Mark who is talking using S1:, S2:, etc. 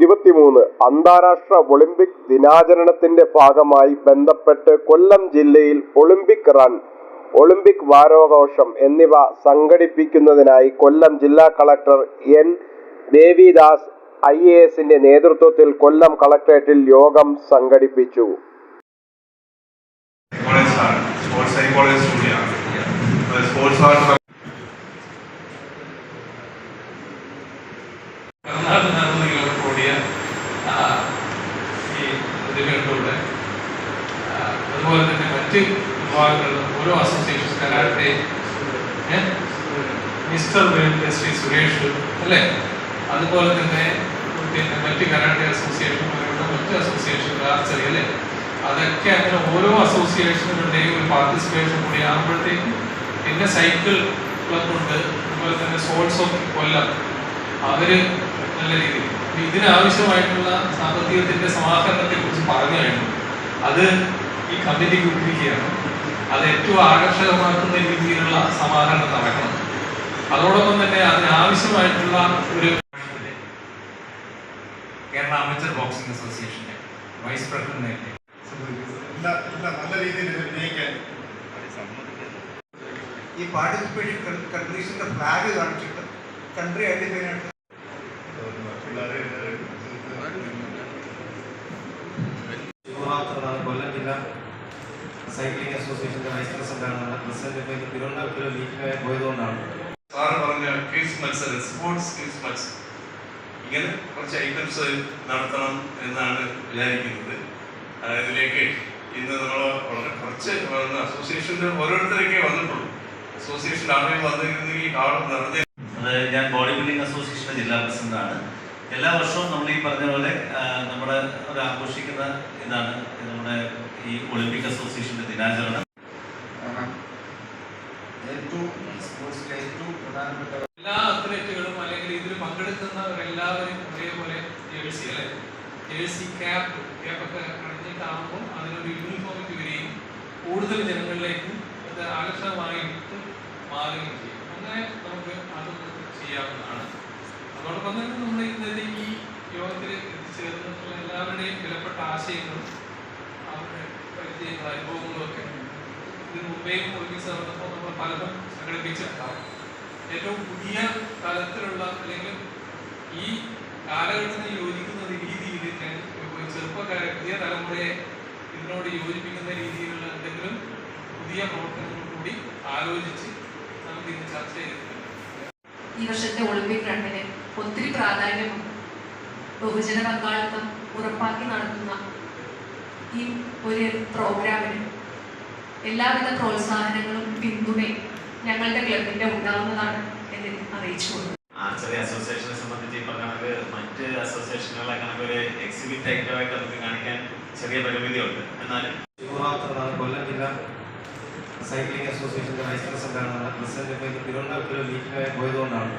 S1: ഇരുപത്തിമൂന്ന് അന്താരാഷ്ട്ര ഒളിമ്പിക് ദിനാചരണത്തിന്റെ ഭാഗമായി ബന്ധപ്പെട്ട് കൊല്ലം ജില്ലയിൽ ഒളിമ്പിക് റൺ ഒളിമ്പിക് വാരോഘോഷം എന്നിവ സംഘടിപ്പിക്കുന്നതിനായി കൊല്ലം ജില്ലാ collector N. Devidas I A എസിന്റെ നേതൃത്വത്തിൽ കൊല്ലം കളക്ടറേറ്റിൽ യോഗം സംഘടിപ്പിച്ചു.
S2: സ്പോർട്സ്
S3: മറ്റ് വിഭാഗങ്ങളിലും ഓരോ association karate mister world Shri Suresh അല്ലേ? അതുപോലെ തന്നെ പിന്നെ മറ്റ് കരാട്ടെ അസോസിയേഷൻ മറ്റ് അസോസിയേഷൻ ആർച്ചറി അല്ലേ? അതൊക്കെ അങ്ങനെ ഓരോ അസോസിയേഷനുകളുടെയും ഒരു പാർട്ടിസിപ്പേഷൻ കൂടി ആകുമ്പോഴത്തേക്കും പിന്നെ സൈക്കിൾ ക്ലബ് ഉണ്ട്. അതുപോലെ തന്നെ സോൾസ് ഓഫ് കൊല്ലം അവർ നല്ല രീതിയിൽ ഇതിനാവശ്യമായിട്ടുള്ള സാമ്പത്തികത്തിന്റെ സമാഹരണത്തെ കുറിച്ച് പറഞ്ഞു കഴിഞ്ഞു അത് ഈ കമ്മിറ്റി വിട്ടിരിക്കുകയാണ് അത് ഏറ്റവും ആകർഷകമാക്കുന്ന രീതിയിലുള്ള സമാഹരണം നടക്കണം. അതോടൊപ്പം തന്നെ അതിനാവശ്യമായിട്ടുള്ള ഒരു
S4: കേരള അമേച്ചർ ബോക്സിംഗ് അസോസിയേഷന്റെ വൈസ് പ്രസിഡന്റ്
S5: നല്ല രീതിയിൽ ഈ പാർട്ടിസിപ്പേഷൻ കൺട്രീസിന്റെ ഫ്ലാഗ് കാണിച്ചിട്ട് കൺട്രി ഐഡന്റിഫൈ ആയിട്ട്
S6: ശിവമാത്രമാണ് കൊല്ലം ജില്ലാ സൈക്ലിംഗ് അസോസിയേഷന്റെ വൈസ് പ്രസിഡന്റാണ് പ്രസിഡന്റ് ഇപ്പോൾ ഇത് തിരുവനന്തപുരത്ത് മീറ്റിംഗായി പോയതുകൊണ്ടാണ്.
S2: സാറ് പറഞ്ഞ ക്വിസ് മത്സരം സ്പോർട്സ് ക്വിസ് മത്സരം. ഇങ്ങനെ കുറച്ച് ഐറ്റംസ് നടത്തണം എന്നാണ് വിചാരിക്കുന്നത്. ഇതിലേക്ക് ഇന്ന് നമ്മൾ വളരെ കുറച്ച് അസോസിയേഷന്റെ അസോസിയേഷന്റെ ഓരോരുത്തരൊക്കെ വന്നിട്ടുള്ളൂ. അസോസിയേഷൻ ആളുകൾ വന്നിരുന്നെങ്കിൽ ആൾ നിറഞ്ഞ
S7: അതായത് ഞാൻ ബോഡി ബിൽഡിംഗ് അസോസിയേഷന്റെ ജില്ലാ പ്രസിഡന്റാണ്. എല്ലാ വർഷവും നമ്മൾ ഈ പറഞ്ഞ പോലെ നമ്മുടെ ഒരു ആഘോഷിക്കുന്ന ഇതാണ് നമ്മുടെ ഈ ഒളിമ്പിക് അസോസിയേഷന്റെ ദിനാചരണം.
S3: എല്ലാ അത്ലറ്റുകളും അല്ലെങ്കിൽ ഇതിൽ പങ്കെടുക്കുന്നവരെല്ലാവരും ഒരേപോലെ ജേഴ്സി അല്ലെ? ജേഴ്സി ക്യാപ്പ് ക്യാപ്പൊക്കെ അണിഞ്ഞിട്ടാകുമ്പോൾ അതിനൊരു യൂണിഫോമിക്ക് വരികയും കൂടുതൽ ജനങ്ങളിലേക്ക് അത് ആകർഷകമായിട്ട് മാറുകയും ചെയ്യും. അങ്ങനെ നമുക്ക് അത് ചെയ്യാവുന്നതാണ്. അതോടൊപ്പം വന്നിട്ട് നമ്മൾ ഇന്നത്തെ ഈ യോഗത്തിൽ എത്തിച്ചേർന്നിട്ടുള്ള എല്ലാവരുടെയും വിലപ്പെട്ട ആശയങ്ങളും അവരുടെ പരിചയങ്ങളും അനുഭവങ്ങളും ഒക്കെ ഇതിന് മുമ്പേയും ഒരുമിച്ച് നടന്നപ്പോൾ നമ്മൾ പലതും സംഘടിപ്പിച്ചിട്ടുണ്ടാവും. ഏറ്റവും പുതിയ തലത്തിലുള്ള അല്ലെങ്കിൽ ഈ കാലഘട്ടത്തിന് യോജിക്കുന്ന രീതിയിൽ ചെറുപ്പക്കാരെ പുതിയ തലമുറയെ ഇതിനോട് യോജിപ്പിക്കുന്ന രീതിയിലുള്ള എന്തെങ്കിലും പുതിയ പ്രവർത്തനങ്ങൾ കൂടി ആലോചിച്ച് നമുക്ക് ഇന്ന് ചർച്ച ചെയ്തിട്ടുണ്ട്.
S8: ഈ വർഷത്തെ ഒളിമ്പിക് റണ്ണിന് ഒത്തിരി പ്രാധാന്യമുണ്ട് ബഹുജന പങ്കാളിത്തം ഉറപ്പാക്കി നടത്തുന്ന ഈ ഒരു പ്രോഗ്രാമിന് എല്ലാവിധ പ്രോത്സാഹനങ്ങളും പിന്തുണയും ഞങ്ങളുടെ ക്ലബിന്റെ ഉണ്ടാവുന്നതാണ് എന്ന് അറിയിച്ചു
S7: ആർച്ചറി അസോസിയേഷനെ സംബന്ധിച്ച് ഈ പറഞ്ഞ കണക്ക് മറ്റ് അസോസിയേഷനുകളെ കണക്ക് ഒരു എക്സിബിറ്റ് ഐറ്റമായിട്ട് നമുക്ക് കാണിക്കാൻ ചെറിയ പരിമിതിയുണ്ട്. എന്നാലും
S6: ശിവമാത്രമാണ് കൊല്ലം ജില്ലാ സൈക്ലിംഗ് അസോസിയേഷന്റെ വൈസ് പ്രസിഡന്റാണ് പ്രസിഡന്റ് തിരുവനന്തപുരത്ത് മീറ്റിംഗായി പോയതുകൊണ്ടാണ്.